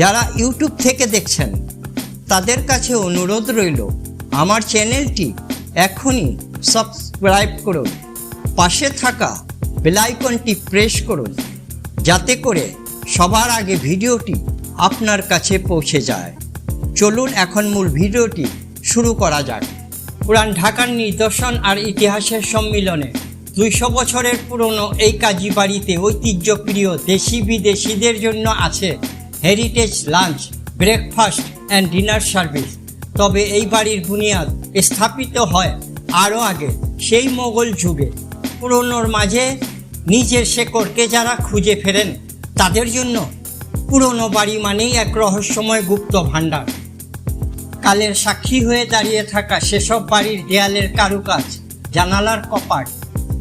যারা ইউটিউব থেকে দেখছেন, তাদের কাছে অনুরোধ রইল, আমার চ্যানেলটি এখনই সাবস্ক্রাইব করুন, পাশে থাকা বেলাইকনটি প্রেস করুন, যাতে করে সবার আগে ভিডিওটি আপনার কাছে পৌঁছে যায়। চলুন এখন মূল ভিডিওটি শুরু করা যাক। পুরান ঢাকার নিদর্শন আর ইতিহাসের সম্মিলনে দুইশো বছরের পুরনো এই কাজী বাড়িতে ঐতিহ্যপ্রিয় দেশি বিদেশিদের জন্য আছে heritage lunch breakfast and dinner service তবে এই বাড়ির বুনিয়াদ স্থাপিত হয় আরও আগে, সেই মোগল যুগে। পুরনোর মাঝে নিজের শেকড়কে যারা খুঁজে ফেরেন, তাদের জন্য পুরনো বাড়ি মানেই এক রহস্যময় গুপ্ত ভাণ্ডার। কালের সাক্ষী হয়ে দাঁড়িয়ে থাকা সেসব বাড়ির দেয়ালের কারুকাজ, জানালার কপাট,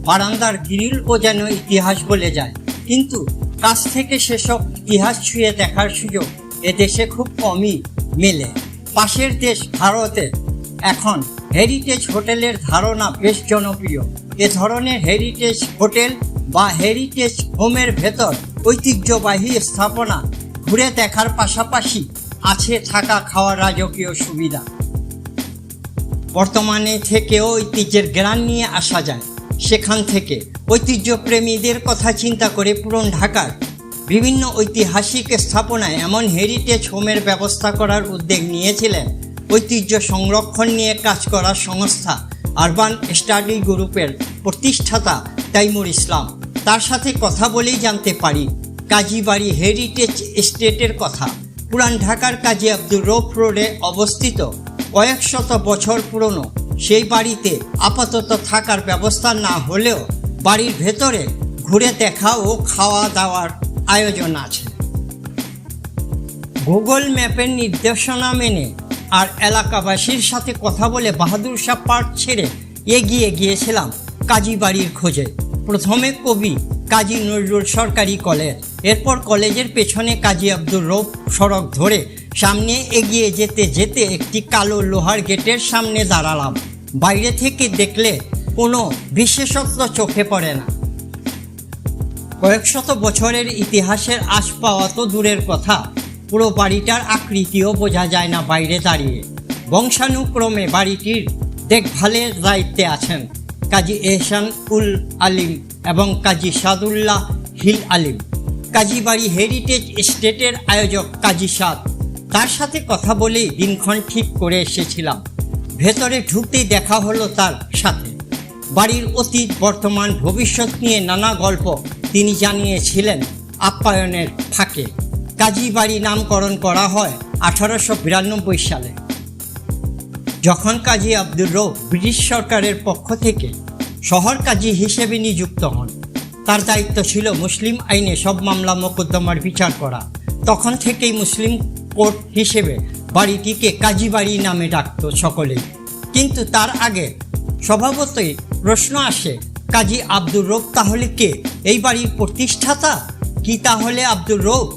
বারান্দার গ্রিলও যেন ইতিহাস বলে যায়। কিন্তু কাছ থেকে সেসব ইতিহাস ছুঁয়ে দেখার সুযোগ এদেশে খুব কমই মেলে। পাশের দেশ ভারতে, এখন হেরিটেজ হোটেলের ধারণা বেশ জনপ্রিয়। এ ধরনের হেরিটেজ হোটেল বা হেরিটেজ হোমের ভেতর ঐতিহ্যবাহী স্থাপনা ঘুরে দেখার পাশাপাশি আছে থাকা খাওয়ার রাজকীয় সুবিধা। বর্তমানে থেকেও ঐতিহ্যের জ্ঞান নিয়ে আসা যায়। সেখান থেকে ঐতিহ্যপ্রেমীদের কথা চিন্তা করে পুরন ঢাকার বিভিন্ন ঐতিহাসিক স্থাপনায় এমন হেরিটেজ হোমের ব্যবস্থা করার উদ্যোগ নিয়েছিলেন ঐতিহ্য সংরক্ষণ নিয়ে কাজ করা সংস্থা আরবান স্টাডি গ্রুপের প্রতিষ্ঠাতা তাইমুর ইসলাম। তার সাথে কথা বলেই জানতে পারি কাজীবাড়ি হেরিটেজ এস্টেটের কথা। পুরান ঢাকার কাজী আব্দুর রৌফ রোডে অবস্থিত কয়েক শত বছর পুরনো সেই বাড়িতে আপাতত থাকার ব্যবস্থা না হলেও বাড়ির ভেতরে ঘুরে দেখা ও খাওয়া দাওয়ার আয়োজন আছে। গুগল ম্যাপের নির্দেশনা মেনে আর এলাকাবাসীর সাথে কথা বলে বাহাদুর শাহ পার্ক ছেড়ে এগিয়ে গিয়েছিলাম কাজী বাড়ির খোঁজে। প্রথমে কবি কাজী নজরুল সরকারি কলেজ, এরপর কলেজের পেছনে কাজী আব্দুর রৌফ সড়ক ধরে সামনে এগিয়ে যেতে যেতে একটি কালো লোহার গেটের সামনে দাঁড়ালাম। বাইরে থেকে দেখলে কোনো বিশেষত্ব চোখে পড়ে না। কয়েক শত বছরের ইতিহাসের আশ পাওয়া তো দূরের কথা। পুরো বাড়িটার আকৃতিও বোঝা যায় না বাইরে দাঁড়িয়ে। বংশানুক্রমে বাড়িটির দেখভালের দায়িত্বে আছেন কাজী এহসান উল আলিম এবং কাজী সাদুল্লাহ হিল আলিম। কাজী বাড়ি হেরিটেজ স্টেটের আয়োজক কাজী সাদ। তার সাথে কথা বলেই দিনক্ষণ ঠিক করে এসেছিলাম। ভেতরে ঢুকতেই দেখা হলো তার সাথে। বাড়ির অতীত, বর্তমান, ভবিষ্যৎ নিয়ে নানা গল্প তিনি জানিয়েছিলেন, আপ্যায়নের ফাঁকে কাজী বাড়ি নামকরণ করা হয় আঠারোশো বিরানব্বই সালে। যখন কাজী আব্দুর রৌফ ব্রিটিশ সরকারের পক্ষ থেকে শহর কাজী হিসেবে নিযুক্ত হন, তার দায়িত্ব ছিল মুসলিম আইনে সব মামলা মোকদ্দমার বিচার করা। তখন থেকেই মুসলিম কোর্ট হিসেবে বাড়িটিকে কাজী বাড়ি নামে ডাকত সকলেই। কিন্তু তার আগে স্বভাবতই প্রশ্ন আসে কাজী আব্দুর রৌফ তাহলে কে? এই বাড়ির প্রতিষ্ঠাতা? কি তাহলে আব্দুর রৌফ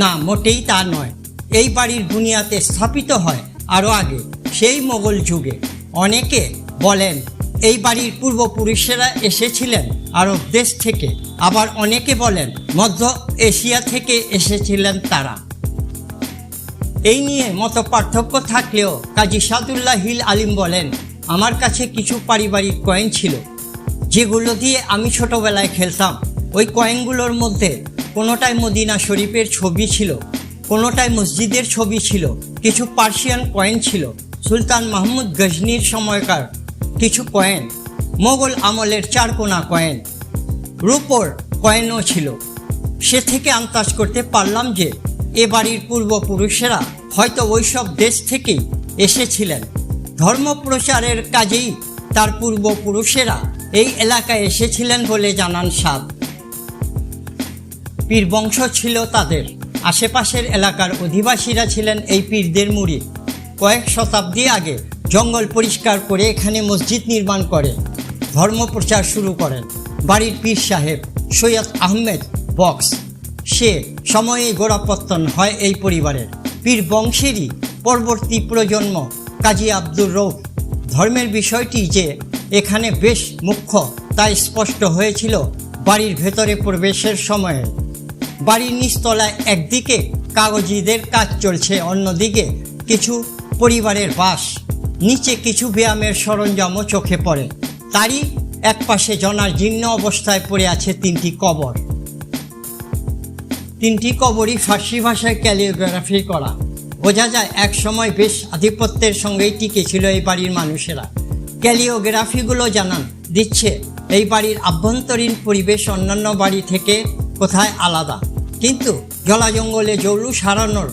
না, মোটেই তা নয়। এই বাড়ির বুনিয়াতে স্থাপিত হয় আরও আগে, সেই মোগল যুগে। অনেকে বলেন, এই বাড়ির পূর্বপুরুষেরা এসেছিলেন আরব দেশ থেকে। আবার অনেকে বলেন, মধ্য এশিয়া থেকে এসেছিলেন তারা। এই নিয়ে মত পার্থক্য থাকলেও কাজী সাদুল্লাহ হিল আলিম বলেন, আমার কাছে কিছু পারিবারিক কয়েন ছিল। যেগুলো দিয়ে আমি ছোটবেলায় খেলতাম। ওই কয়েনগুলোর মধ্যে কোনোটায় মদিনা শরীফের ছবি ছিল কোনোটায় মসজিদের ছবি ছিল, কিছু পার্সিয়ান কয়েন ছিল, সুলতান মাহমুদ গজনির সময়কার কিছু কয়েন, মোগল আমলের চারকোনা কয়েন, রূপোর কয়েনও ছিল। সে থেকে আন্দাজ করতে পারলাম যে এ বাড়ির পূর্বপুরুষেরা হয়তো ওইসব দেশ থেকেই এসেছিলেন। ধর্মপ্রচারের কাজেই তার পূর্বপুরুষেরা এই এলাকায় এসেছিলেন বলে জানান সাদ পীর বংশ ছিল তাদের। আশেপাশের এলাকার অধিবাসীরা ছিলেন এই পীরদের মুড়ি। কয়েক শতাব্দী আগে জঙ্গল পরিষ্কার করে এখানে মসজিদ নির্মাণ করে ধর্মপ্রচার শুরু করেন। বাড়ির পীর সাহেব সৈয়দ আহমেদ বক্স। সে সময়ে গোড়াপত্তন হয় এই পরিবারের। পীর বংশেরই পরবর্তী প্রজন্ম কাজী আব্দুর রৌফ ধর্মের বিষয়টি যে এখানে বেশ মুখ্য, তাই স্পষ্ট হয়েছিল বাড়ির ভেতরে প্রবেশের সময়ে। বাড়ির নিচতলায় একদিকে কাগজিদের কাজ চলছে, অন্যদিকে কিছু পরিবারের বাস। নিচে কিছু ব্যায়ামের সরঞ্জামও চোখে পড়ে। তারই এক পাশে জনার জীর্ণ অবস্থায় পড়ে আছে তিনটি কবর। তিনটি কবরই ফার্সি ভাষায় ক্যালিওগ্রাফি করা। বোঝা যায় এক সময় বেশ আধিপত্যের সঙ্গেই টিকে ছিল এই বাড়ির মানুষেরা। ক্যালিওগ্রাফিগুলো জানান। দিচ্ছে, এই বাড়ির আভ্যন্তরীণ পরিবেশ অন্যান্য বাড়ি থেকে কোথায় আলাদা? কিন্তু জলা জঙ্গলে জৌলুস সারানোর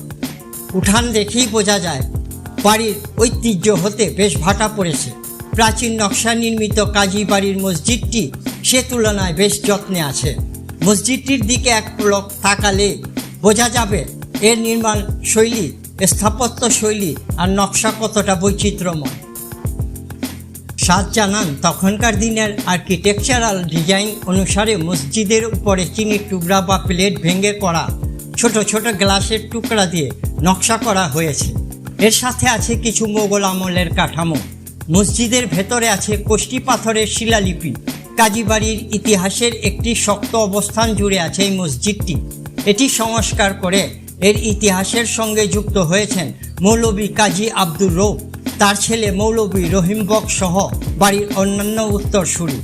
উঠান দেখেই বোঝা যায়, বাড়ির ঐতিহ্য হতে বেশ ভাটা পড়েছে। প্রাচীন নকশা নির্মিত কাজী বাড়ির মসজিদটি সে তুলনায় বেশ যত্নে আছে। মসজিদটির দিকে এক পলক তাকালে বোঝা যাবে, এর নির্মাণ শৈলী, স্থাপত্য শৈলী আর নকশা কতটা বৈচিত্র্যময়। সাদ জানান তখনকার দিনের আর্কিটেকচারাল ডিজাইন অনুসারে মসজিদের উপরে চিনির টুকরা বা প্লেট ভেঙে করা ছোট ছোট গ্লাসের টুকরা দিয়ে নকশা করা হয়েছে। এর সাথে আছে কিছু মোগল আমলের কাঠামো। মসজিদের ভেতরে আছে কোষ্টি পাথরের শিলালিপি। কাজীবাড়ির ইতিহাসের একটি শক্ত অবস্থান জুড়ে আছে এই মসজিদটি। এটি সংস্কার করে এর ইতিহাসের সঙ্গে যুক্ত হয়েছেন মৌলবী কাজী আব্দুর রৌফ। তার ছেলে মৌলবী রহিম বক সহ বাড়ির অন্যান্য উত্তরসূরি।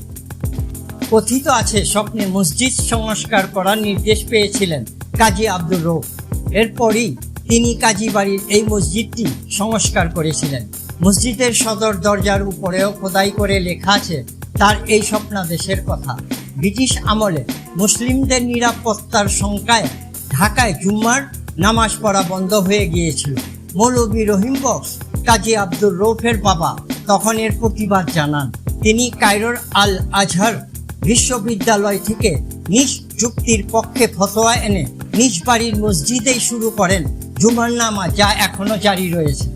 কথিত আছে, স্বপ্নে মসজিদ সংস্কার করার নির্দেশ পেয়েছিলেন কাজী আব্দুর রৌফ এরপরই তিনি কাজী বাড়ির এই মসজিদটি সংস্কার করেছিলেন। মসজিদের সদর দরজার উপরেও খোদাই করে লেখা আছে, তার এই স্বপ্নাদেশের কথা। ব্রিটিশ আমলে মুসলিমদের নিরাপত্তার সংখ্যায় ঢাকায় জুম্মার নামাজ পড়া বন্ধ হয়ে গিয়েছিল। মৌলবী রহিম বক্স, কাজী আব্দুর রৌফের বাবা, তখন এর প্রতিবাদ জানান। তিনি কায়রোর আল আজহার বিশ্ববিদ্যালয় থেকে নিজ যুক্তির পক্ষে ফতোয়া এনে নিজ বাড়ির মসজিদেই শুরু করেন। জুমার নামা যা এখনও জারি রয়েছে।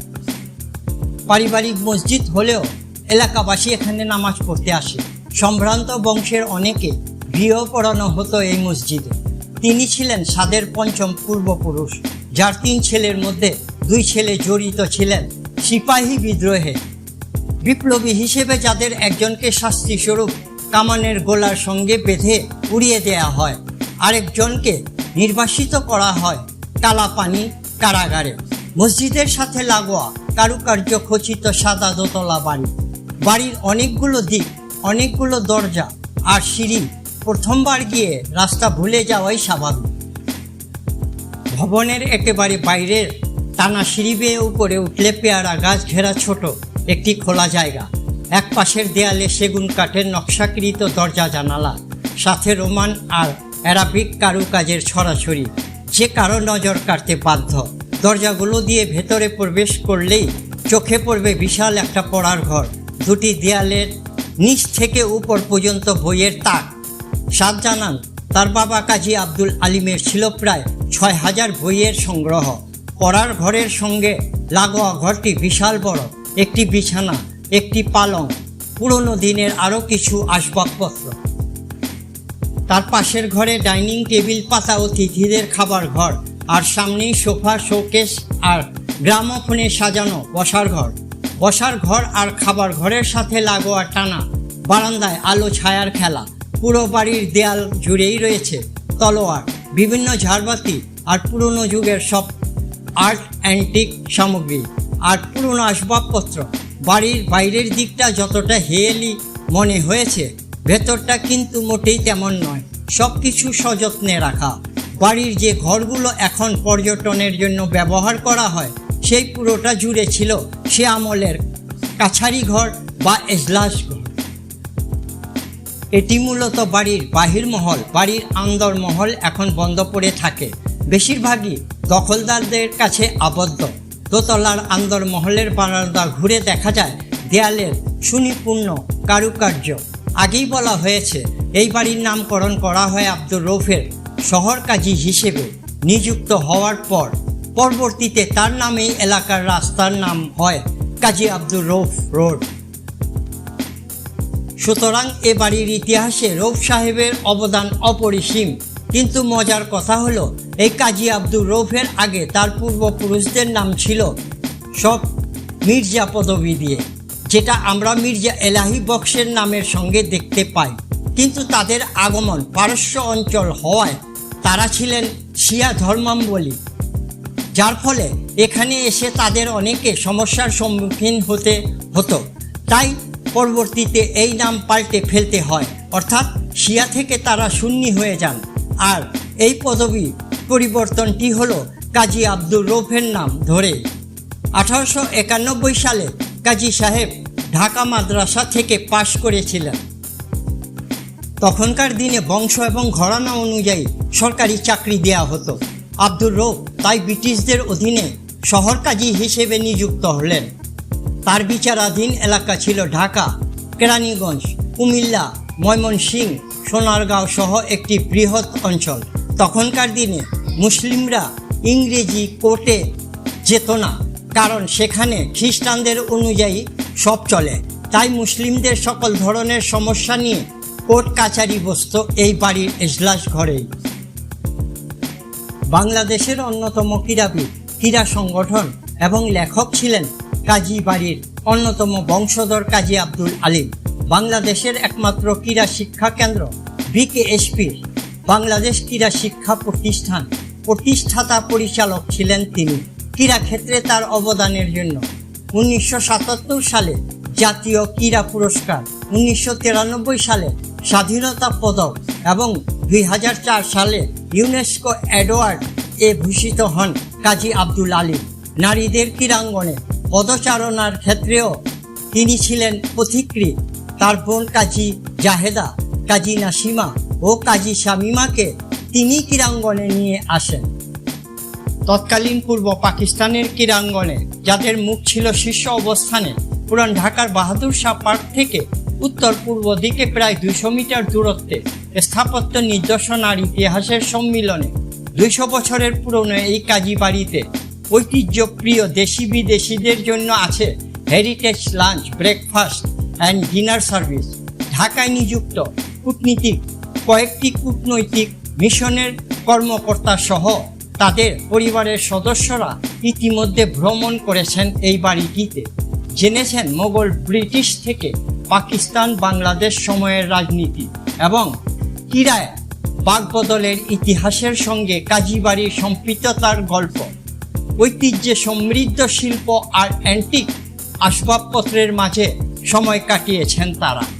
পারিবারিক মসজিদ হলেও এলাকাবাসী এখানে নামাজ পড়তে আসে। সম্ভ্রান্ত বংশের অনেকে গৃহ পড়ানো হতো এই মসজিদে। তিনি ছিলেন সাদের পঞ্চম পূর্বপুরুষ, যার তিন ছেলের মধ্যে দুই ছেলে জড়িত ছিলেন, সিপাহী বিদ্রোহে। বিপ্লবী হিসেবে যাদের একজনকে শাস্তিস্বরূপ কামানের গোলার সঙ্গে বেঁধে উড়িয়ে দেয়া হয়, আরেকজনকে নির্বাসিত করা হয় কালাপানি কারাগারে। মসজিদের সাথে লাগোয়া কারুকার্য খচিত সাদা দোতলা বাড়ি। বাড়ির অনেকগুলো দিক, অনেকগুলো দরজা আর সিঁড়ি প্রথমবার গিয়ে রাস্তা ভুলে যাওয়াই স্বাভাবিক। ভবনের একেবারে বাইরের টানা সিঁড়ি বেয়ে উপরে উঠলে পেয়ারা গাছ ঘেরা ছোট, একটি খোলা জায়গা। এক পাশের দেয়ালে সেগুন কাঠের নকশাকৃত দরজা জানালা, সাথে রোমান আর অ্যারাবিক কারুকাজের ছড়াছড়ি। যে কারও নজর কাটতে বাধ্য। দরজাগুলো দিয়ে ভেতরে প্রবেশ করলেই চোখে পড়বে বিশাল একটা পড়ার ঘর। দুটি দেয়ালের নিচ থেকে উপর পর্যন্ত বইয়ের তাক। সাদ জানান, তার বাবা কাজী আব্দুল আলিমের ছিল প্রায় ছয় হাজার বইয়ের সংগ্রহ। পড়ার ঘরের সঙ্গে লাগোয়া ঘরটি বিশাল বড়, একটি বিছানা, একটি পালং, পুরনো দিনের আরও কিছু আসবাবপত্র। তার পাশের ঘরে ডাইনিং টেবিল, পাতা অতিথিদের খাবার ঘর, আর সামনেই সোফা, শোকেস, আর গ্রামোফোনে সাজানো বসার ঘর। বসার ঘর আর খাবার ঘরের সাথে লাগোয়া টানা বারান্দায় আলো ছায়ার খেলা। পুরো বাড়ির দেয়াল জুড়েই রয়েছে তলোয়ার, বিভিন্ন ঝাড়বাতি আর পুরনো যুগের সব আর্ট অ্যান্টিক সামগ্রী আর পুরনো আসবাবপত্র। বাড়ির বাইরের দিকটা যতটা হেয়েলি মনে হয়েছে, ভেতরটা কিন্তু মোটেই তেমন নয়। সব কিছু সযত্নে রাখা। বাড়ির যে ঘরগুলো এখন পর্যটনের জন্য ব্যবহার করা হয়, সেই পুরোটা জুড়ে ছিল সে আমলের কাছারি ঘর বা এজলাস ঘর। এটি মূলত বাড়ির বাহির মহল, বাড়ির আন্দর মহল এখন বন্ধ পড়ে থাকে। বেশিরভাগই দখলদারদের কাছে আবদ্ধ। দোতলার আন্দর মহলের বারান্দা ঘুরে দেখা যায় দেয়ালের সুনিপূর্ণ কারুকার্য। আগেই বলা হয়েছে, এই বাড়ির নামকরণ করা হয় আব্দুর রৌফের শহর কাজী হিসেবে। নিযুক্ত হওয়ার পর, পরবর্তীতে তার নামেই এলাকার রাস্তার নাম হয় কাজী আব্দুর রৌফ রোড। সুতরাং এ বাড়ির ইতিহাসে রৌফ সাহেবের অবদান অপরিসীম। কিন্তু মজার কথা হলো এই কাজী আব্দুর রৌফের আগে তার পূর্বপুরুষদের নাম ছিল সব মির্জা পদবী দিয়ে, যেটা আমরা মির্জা এলাহি বক্সের নামের সঙ্গে দেখতে পাই। কিন্তু তাদের আগমন পারস্য অঞ্চল হওয়ায় তারা ছিলেন শিয়া ধর্মাম্বলী যার ফলে এখানে এসে তাদের অনেকে সমস্যার সম্মুখীন হতে হতো। তাই পরবর্তীতে এই নাম পাল্টে ফেলতে হয়, অর্থাৎ শিয়া থেকে তারা শূন্যি হয়ে যান। আর এই পদবি পরিবর্তনটি হলো কাজী আব্দুর রৌফের নাম ধরে। আঠারোশো একানব্বই সালে কাজী সাহেব ঢাকা মাদ্রাসা থেকে পাশ করেছিলেন। তখনকার দিনে বংশ এবং ঘরানা অনুযায়ী সরকারি চাকরি দেয়া হতো। আব্দুর রৌফ তাই ব্রিটিশদের অধীনে শহর কাজী হিসেবে নিযুক্ত হলেন। তার বিচারাধীন এলাকা ছিল ঢাকা, কেরানীগঞ্জ, কুমিল্লা, ময়মনসিংহ সোনারগাঁও সহ একটি বৃহৎ অঞ্চল। তখনকার দিনে মুসলিমরা ইংরেজি কোর্টে যেত না, কারণ সেখানে খ্রিস্টানদের অনুযায়ী সব চলে। তাই মুসলিমদের সকল ধরনের সমস্যা নিয়ে কোর্ট কাছারি বসত এই বাড়ির এজলাস ঘরেই। বাংলাদেশের অন্যতম ক্রীড়াবিদ, ক্রীড়া সংগঠন এবং লেখক ছিলেন কাজী বাড়ির অন্যতম বংশধর কাজী আব্দুল আলিম। বাংলাদেশের একমাত্র ক্রীড়া শিক্ষা কেন্দ্র বিকেএসপির বাংলাদেশ ক্রীড়া শিক্ষা প্রতিষ্ঠান। প্রতিষ্ঠাতা পরিচালক ছিলেন তিনি। ক্রীড়া ক্ষেত্রে তার অবদানের জন্য। উনিশশো সাতাত্তর সালে জাতীয় ক্রীড়া পুরস্কার, উনিশশো তিরানব্বই সালে স্বাধীনতা পদক এবং দুই হাজার চার সালে ইউনেস্কো অ্যাওয়ার্ড এ ভূষিত হন কাজী আব্দুল আলী। নারীদের ক্রীড়াঙ্গনে পদচারণার ক্ষেত্রেও তিনি ছিলেন পথিকৃৎ। তার বোন কাজী জাহেদা, কাজী নাসিমা ও কাজী শামিমাকে তিনি ক্রীড়াঙ্গনে নিয়ে আসেন। তৎকালীন পূর্ব পাকিস্তানের ক্রীড়াঙ্গনে, যাদের মুখ ছিল শীর্ষ অবস্থানে, পুরান ঢাকার বাহাদুর শাহ পার্ক থেকে উত্তর পূর্ব দিকে প্রায় দুইশো মিটার দূরত্বে স্থাপত্য নিদর্শন আর ইতিহাসের সম্মিলনে দুইশো বছরের পুরনো এই কাজী বাড়িতে ঐতিহ্যপ্রিয় দেশি বিদেশিদের জন্য আছে heritage lunch breakfast and dinner service ঢাকায় নিযুক্ত কূটনীতিক কয়েকটি কূটনৈতিক মিশনের কর্মকর্তা সহ তাদের পরিবারের সদস্যরা ইতিমধ্যে ভ্রমণ করেছেন এই বাড়িটিতে। জেনেছেন মোগল ব্রিটিশ থেকে পাকিস্তান বাংলাদেশ সময়ের রাজনীতি এবং ক্রীড়ায় বাগবদলের ইতিহাসের সঙ্গে কাজীবাড়ির সম্পৃক্ততার গল্প। ঐতিহ্যে সমৃদ্ধ শিল্প আর অ্যান্টিক আসবাবপত্রের মাঝে সময় কাটিয়েছেন তারা।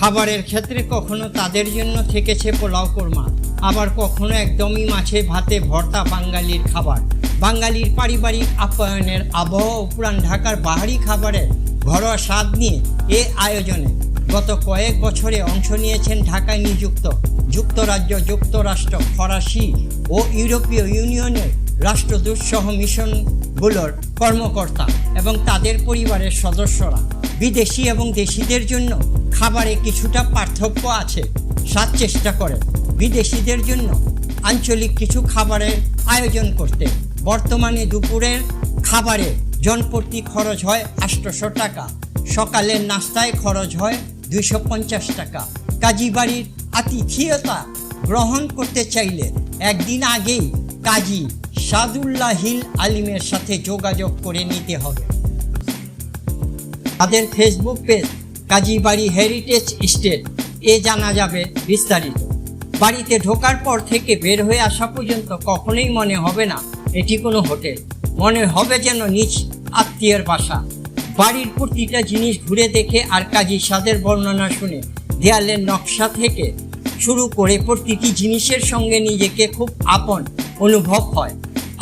খাবারের ক্ষেত্রে কখনো তাদের জন্য থেকেছে পোলাও কোরমা, আবার কখনো একদমই মাছে ভাতে ভর্তা বাঙালির খাবার। বাঙালির পারিবারিক আপ্যায়নের আবহাওয়া পুরান ঢাকার বাহারি খাবারের ঘরোয়া স্বাদ নিয়ে এ আয়োজনে গত কয়েক বছরে অংশ নিয়েছেন ঢাকায় নিযুক্ত যুক্তরাজ্য যুক্তরাষ্ট্র, ফরাসি ও ইউরোপীয় ইউনিয়নের রাষ্ট্রদূত সহ মিশনগুলোর কর্মকর্তা এবং তাদের পরিবারের সদস্যরা। বিদেশি এবং দেশিদের জন্য খাবারে কিছুটা পার্থক্য আছে। স্বাদ চেষ্টা করেন বিদেশিদের জন্য আঞ্চলিক কিছু খাবারের আয়োজন করতে। বর্তমানে দুপুরের খাবারে জনপ্রতি খরচ হয় আটশোশো টাকা। সকালের নাস্তায় খরচ হয় দুইশো পঞ্চাশ টাকা। কাজী বাড়ির আতিথিয়তা গ্রহণ করতে চাইলে একদিন আগেই কাজী সাদুল্লাহিল আলিমের সাথে যোগাযোগ করে নিতে হবে। তাদের Facebook page Kazibari heritage estate এ জানা যাবে বিস্তারিত। বাড়িতে ঢোকার পর থেকে বের হয়ে আসা পর্যন্ত কখনোই মনে হবে না, এটি কোনো হোটেল। মনে হবে যেন নিজ আত্মীয়ের বাসা। বাড়ির প্রতিটা জিনিস ঘুরে দেখে আর কাজী স্বাদের বর্ণনা শুনে দেয়ালের নকশা থেকে শুরু করে প্রতিটি জিনিসের সঙ্গে নিজেকে খুব আপন অনুভব হয়।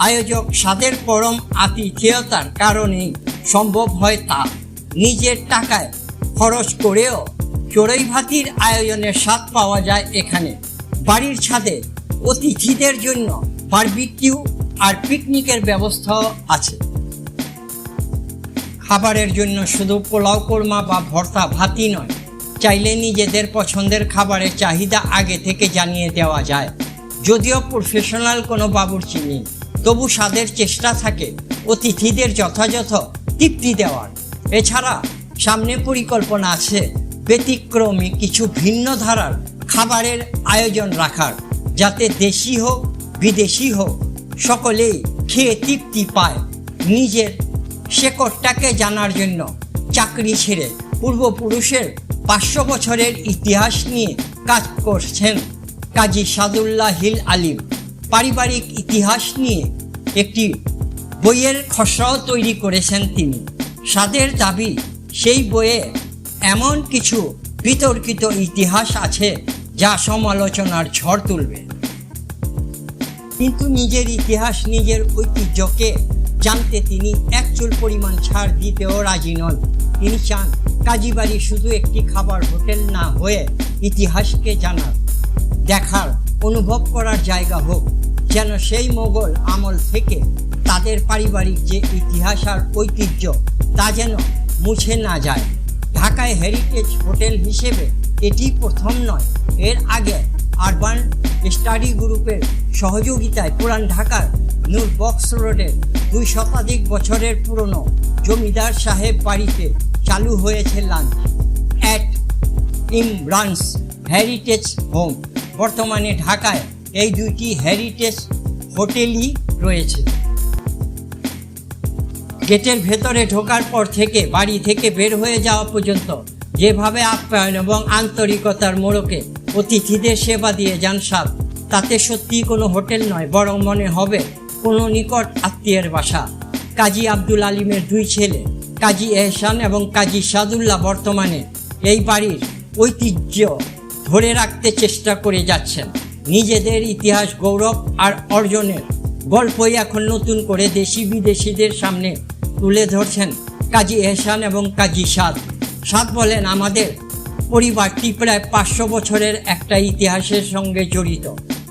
আয়োজক স্বাদের পরম আতিথেয়তার কারণেই সম্ভব হয় তা। নিজের টাকায় খরচ করেও চড়ুই ভাতির আয়োজনের স্বাদ পাওয়া যায় এখানে। বাড়ির ছাদে অতিথিদের জন্য বারবিকিউ আর পিকনিকের ব্যবস্থাও আছে। খাবারের জন্য শুধু পোলাও কোরমা বা ভর্তা ভাতই নয়, চাইলে নিজেদের পছন্দের খাবারের চাহিদা আগে থেকে জানিয়ে দেওয়া যায়। যদিও প্রফেশনাল কোনো বাবুর্চি নেই তবু স্বাদের চেষ্টা থাকে, অতিথিদের যথাযথ তৃপ্তি দেওয়ার। এছাড়া সামনে পরিকল্পনা আছে ব্যতিক্রমী কিছু ভিন্ন ধারার খাবারের আয়োজন রাখার, যাতে দেশি হোক, বিদেশি হোক, সকলেই খেয়ে তৃপ্তি পায় নিজের শেকড়টাকে জানার জন্য চাকরি ছেড়ে পূর্বপুরুষের পাঁচশো বছরের ইতিহাস নিয়ে কাজ করছেন কাজী সাদুল্লাহ হিল আলিম। পারিবারিক ইতিহাস নিয়ে একটি বইয়ের খসড়াও তৈরি করেছেন তিনি। স্বাদের দাবি, সেই বইয়ে এমন কিছু বিতর্কিত ইতিহাস আছে যা সমালোচনার ঝড় তুলবে। কিন্তু নিজের ইতিহাস, নিজের ঐতিহ্যকে জানতে তিনি একচুল পরিমাণ ছাড় দিতেও রাজি নন। তিনি চান কাজীবাড়ি শুধু একটি খাবার হোটেল না হয়ে ইতিহাসকে জানার, দেখার, অনুভব করার জায়গা হোক, যেন সেই মোগল আমল থেকে তাদের পারিবারিক যে ইতিহাস আর ঐতিহ্য তা যেন মুছে না যায়। ঢাকায় হেরিটেজ হোটেল হিসেবে এটি প্রথম নয়। এর আগে আরবান স্টাডি গ্রুপের সহযোগিতায় পুরান ঢাকার নূর বক্স রোডের দুই শতাধিক বছরের পুরনো জমিদার সাহেব বাড়িতে চালু হয়েছে lunch at Imran's heritage home বর্তমানে ঢাকায় এই দুইটি হেরিটেজ হোটেলই রয়েছে। গেটের ভেতরে ঢোকার পর থেকে, বাড়ি থেকে বের হয়ে যাওয়া পর্যন্ত, যেভাবে আপ্যায়ন এবং আন্তরিকতার মোড়কে অতিথিদের সেবা দিয়ে যান সাত, তাতে সত্যিই কোনো হোটেল নয়, বরং মনে হবে কোনো নিকট আত্মীয়ের বাসা। কাজী আব্দুল আলিমের দুই ছেলে, কাজী এহসান এবং কাজী সাদুল্লাহ বর্তমানে এই বাড়ির ঐতিহ্য ধরে রাখতে চেষ্টা করে যাচ্ছেন। নিজেদের ইতিহাস, গৌরব আর অর্জনের গল্পই এখন নতুন করে দেশি বিদেশিদের সামনে তুলে ধরছেন কাজী এহসান এবং কাজী সাদ। সাদ বলেন, আমাদের পরিবারটি প্রায় পাঁচশো বছরের একটা ইতিহাসের সঙ্গে জড়িত।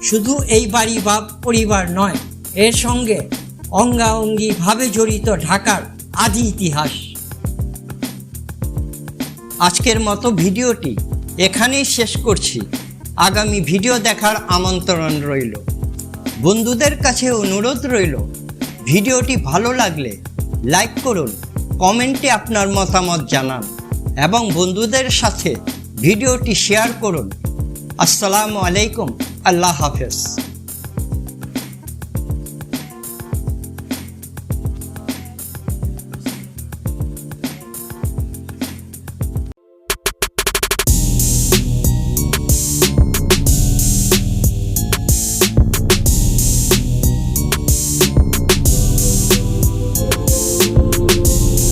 শুধু এই বাড়ি বা পরিবার নয়, এর সঙ্গে অঙ্গাঅঙ্গিভাবে জড়িত ঢাকার আদি ইতিহাস। আজকের মতো ভিডিওটি এখানেই শেষ করছি। আগামী ভিডিও দেখার আমন্ত্রণ রইল। বন্ধুদের কাছে অনুরোধ রইল, ভিডিওটি ভালো লাগলে লাইক করুন, কমেন্টে আপনার মতামত জানান এবং বন্ধুদের সাথে ভিডিওটি শেয়ার করুন। আসসালামু আলাইকুম, আল্লাহ হাফেজ।